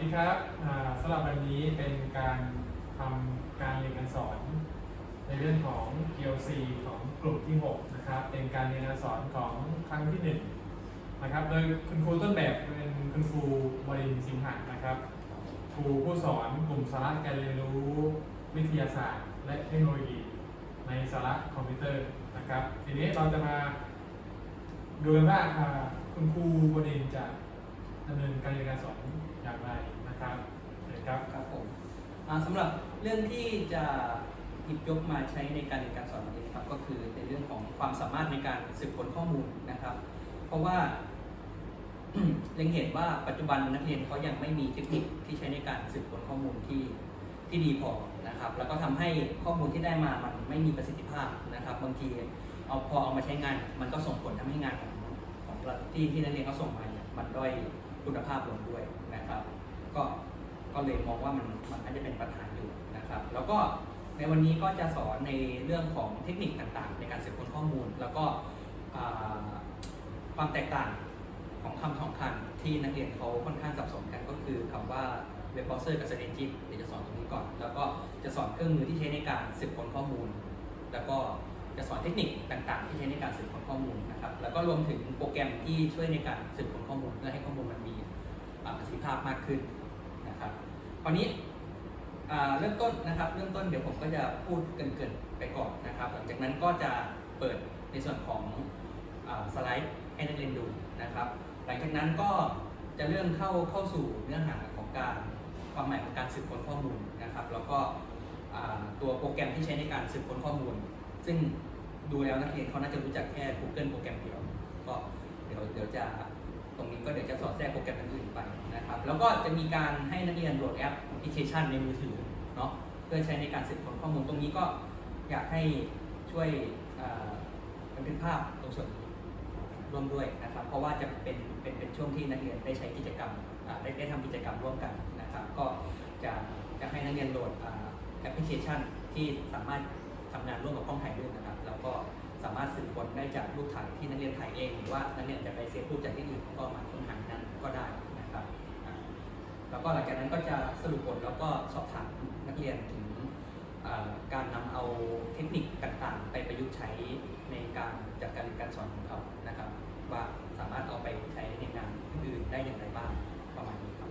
ดีครับสำหรับวันนี้เป็นการทำการเรียนการสอน ในเรื่องของ PLC ของกลุ่มที่ 6 นะครับ เป็นการเรียนการสอนของครั้งที่ 1 นะครับ โดยคุณครูต้นแบบเป็นคุณครูบรินสิงหะนะครับ ครูผู้สอนกลุ่มสาระการเรียนรู้วิทยาศาสตร์ และเทคโนโลยี ในสาระคอมพิวเตอร์นะครับ ทีนี้เราจะมาดูกันว่าอ่าคุณครูบดินจะ ดำเนินการเรียนการสอนอย่างไรนะครับเชิญครับ ครับผมอ่าสำหรับเรื่องที่จะหยิบยกมาใช้ในการเรียนการสอนวันนี้นะครับก็คือในเรื่องของความสามารถในการสืบค้นข้อมูลนะครับ เพราะว่า เล็งเห็นว่าปัจจุบันนักเรียนเขายังไม่มีเทคนิคที่ใช้ในการสืบค้นข้อมูลที่ที่ดีพอนะครับ แล้วก็ทำให้ข้อมูลที่ได้มามันไม่มีประสิทธิภาพนะครับ บางทีเอาพอเอามาใช้งาน มันก็ส่งผลทำให้งานของของที่ที่นักเรียนเขาส่งมาเนี่ยมันด้อย คุณภาพลงด้วยนะครับ ก็ก็เลยมองว่ามันมันอาจจะเป็นปัญหาอยู่นะครับ แล้วก็ในวันนี้ก็จะสอนในเรื่องของเทคนิคต่างๆ ในการสืบค้นข้อมูล แล้วก็ความแตกต่างของคำสองคำที่นักเรียนเขาค่อนข้างสับสนกันก็คือคำว่า Web Browser กับ Search Engine เดี๋ยวจะสอนตรงนี้ก่อน แล้วก็จะสอนเครื่องมือที่ใช้ในการสืบค้นข้อมูล แล้วก็ จะสอนเทคนิคต่างๆ ที่ใช้ในการสืบค้นข้อมูลนะครับแล้วก็รวมถึงโปรแกรมที่ช่วยในการสืบค้นข้อมูลเพื่อให้ข้อมูลมันมีประสิทธิภาพมากขึ้นนะครับคราวนี้เริ่มต้นนะครับเริ่มต้นเดี๋ยวผมก็จะพูดเกินๆไปก่อนนะครับ หลังจากนั้นก็จะเปิดในส่วนของอสไลด์ให้นักเรียนดูนะครับ หลังจากนั้นก็จะเริ่มเข้าเข้าสู่เนื้อหาของการความหมายของการสืบค้นข้อมูลนะครับ แล้วก็ตัวโปรแกรมที่ใช้ในการสืบค้นข้อมูล ซึ่งดูแล้วนักเรียนเขาน่าจะรู้จักแค่ Google โปรแกรมเดียว ก็เดี๋ยวเดี๋ยวจะตรงนี้ก็เดี๋ยวจะสอดแทรกโปรแกรมอื่นไปนะครับ แล้วก็จะมีการให้นักเรียนโหลดแอปพลิเคชันในมือถือเนาะเพื่อใช้ในการสืบค้นข้อมูลตรงนี้ก็อยากให้ช่วยบันทึกภาพตรงส่วนนี้ร่วมด้วยนะครับ เพราะว่าจะเป็นเป็นเป็นช่วงที่นักเรียนได้ใช้กิจกรรมได้ได้ทำกิจกรรมร่วมกันนะครับ ก็จะจะให้นักเรียนโหลดแอปพลิเคชันที่สามารถ ทำงานร่วมกับกล้องถ่ายรูปนะครับ แล้วก็สามารถสืบค้นได้จากรูปถ่ายที่นักเรียนถ่ายเอง หรือว่านักเรียนจะไปเซฟรูปจากที่อื่นก็มาค้นหานั้นก็ได้นะครับ แล้วก็หลังจากนั้นก็จะสรุปผลแล้วก็สอบถามนักเรียนถึงการนำเอาเทคนิคต่างๆ ไปประยุกต์ใช้ในการจัดการเรียนการสอนของเขานะครับ ว่าสามารถเอาไปใช้ในงานอื่นได้อย่างไรบ้างประมาณนี้ครับ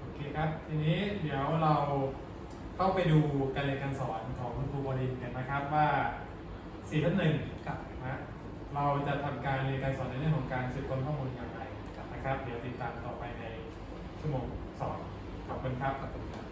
โอเคครับ ทีนี้เดี๋ยวเรา เข้าไปดูการเรียนการสอนของคุณครูบดินทร์กันนะครับว่าสี่ทับหนึ่งครับนะเราจะทำการเรียนการสอนในเรื่องของการสืบค้นข้อมูลอย่างไรนะครับ เดี๋ยวติดตามต่อไปในชั่วโมงสอนขอบคุณครับขอบคุณครับ